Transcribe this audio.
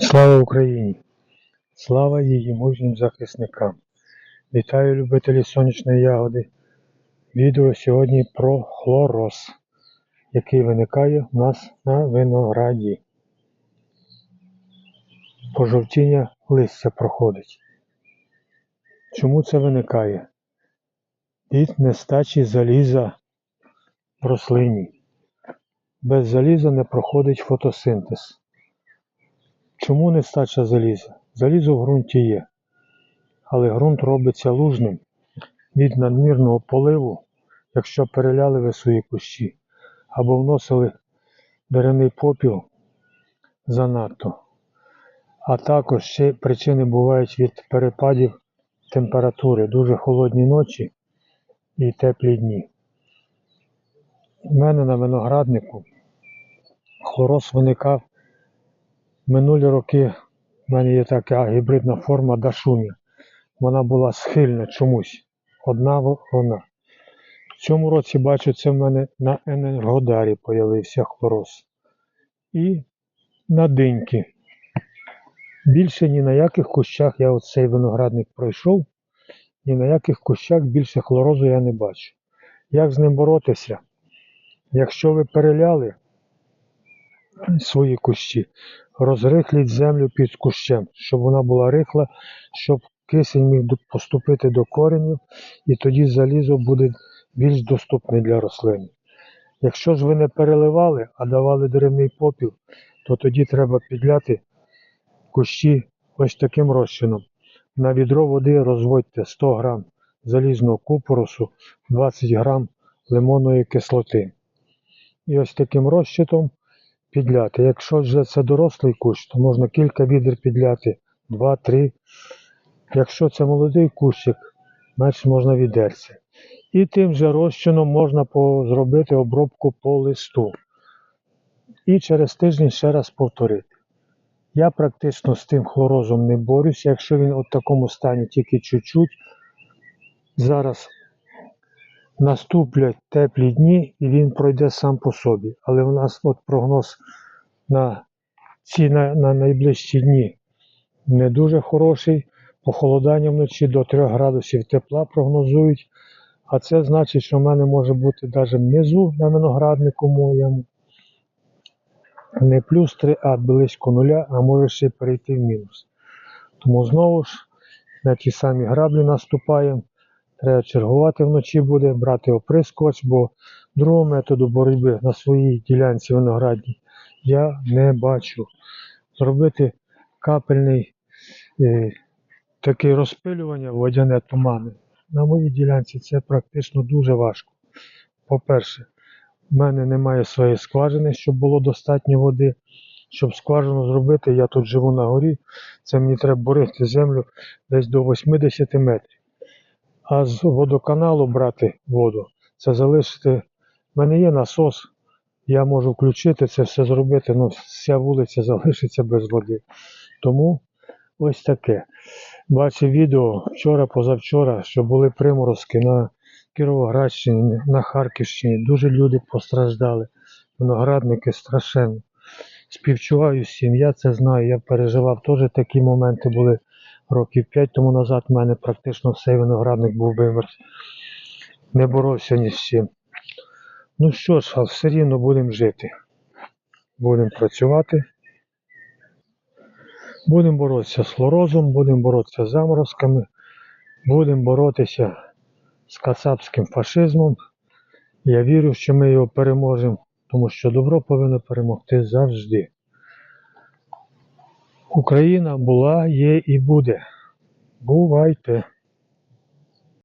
Слава Україні! Слава її мужнім захисникам! Вітаю любителі сонячної ягоди. Відео сьогодні про хлороз, який виникає у нас на винограді. Пожовтіння листя проходить. Чому це виникає? Від нестачі заліза в рослині. Без заліза не проходить фотосинтез. Чому нестача заліза? Залізо в ґрунті є, але ґрунт робиться лужним від надмірного поливу, якщо переляли ви свої кущі, або вносили дерений попіл занадто. А також ще причини бувають від перепадів температури, дуже холодні ночі і теплі дні. У мене на винограднику хлороз виникав Минулі роки в мене є така гібридна форма дашуня. Вона була схильна чомусь. Одна вона. В цьому році бачу, це в мене на енергодарі появився хлороз. І на диньки. Більше ні на яких кущах я оцей виноградник пройшов, ні на яких кущах більше хлорозу я не бачу. Як з ним боротися? Якщо ви переляли свої кущі, розрихліть землю під кущем, щоб вона була рихла, щоб кисень міг поступити до коренів, і тоді залізо буде більш доступне для рослини. Якщо ж ви не переливали, а давали деревний попіл, то тоді треба підляти кущі ось таким розчином. На відро води розводьте 100 грам залізного купоросу, 20 грам лимонної кислоти. І ось таким розчитом підляти. Якщо вже це дорослий кущ, то можна кілька відер підляти, 2-3. Якщо це молодий кущик, значить можна відерці. І тим же розчином можна зробити обробку по листу. І через тиждень ще раз повторити. Я практично з тим хлорозом не борюся, якщо він у такому стані тільки чуть-чуть. Зараз наступлять теплі дні і він пройде сам по собі. Але у нас от прогноз на ці на, на найближчі дні не дуже хороший. Похолодання вночі до 3 градусів тепла прогнозують. А це значить, що в мене може бути навіть внизу на винограднику моєму не плюс 3, а близько нуля, а може ще перейти в мінус. Тому знову ж на ті самі граблі наступаємо. Треба чергувати вночі буде, брати оприскувач, бо другого методу боротьби на своїй ділянці виноградній я не бачу. Зробити капельний е, таке розпилювання водяне тумани. На моїй ділянці це практично дуже важко. По-перше, в мене немає своєї скважини, щоб було достатньо води. Щоб скважину зробити, я тут живу на горі, це мені треба борити землю десь до 80 метрів. А з водоканалу брати воду, це залишити. В мене є насос, я можу включити це все зробити, але вся вулиця залишиться без води. Тому ось таке. Бачив відео вчора, позавчора, що були приморозки на Кіровоградщині, на Харківщині. Дуже люди постраждали. Виноградники страшенно. Співчуваю всім, я це знаю, я переживав. Теж такі моменти були років 5 тому назад. У мене практично цей виноградник був вимерз. Не боровся ні з чим. Ну що ж, а все рівно будемо жити. Будемо працювати. Будемо боротися з хлорозом, будемо боротися з заморозками, будемо боротися з кацапським фашизмом. Я вірю, що ми його переможемо, тому що добро повинно перемогти завжди. Україна була, є і буде. Бувайте!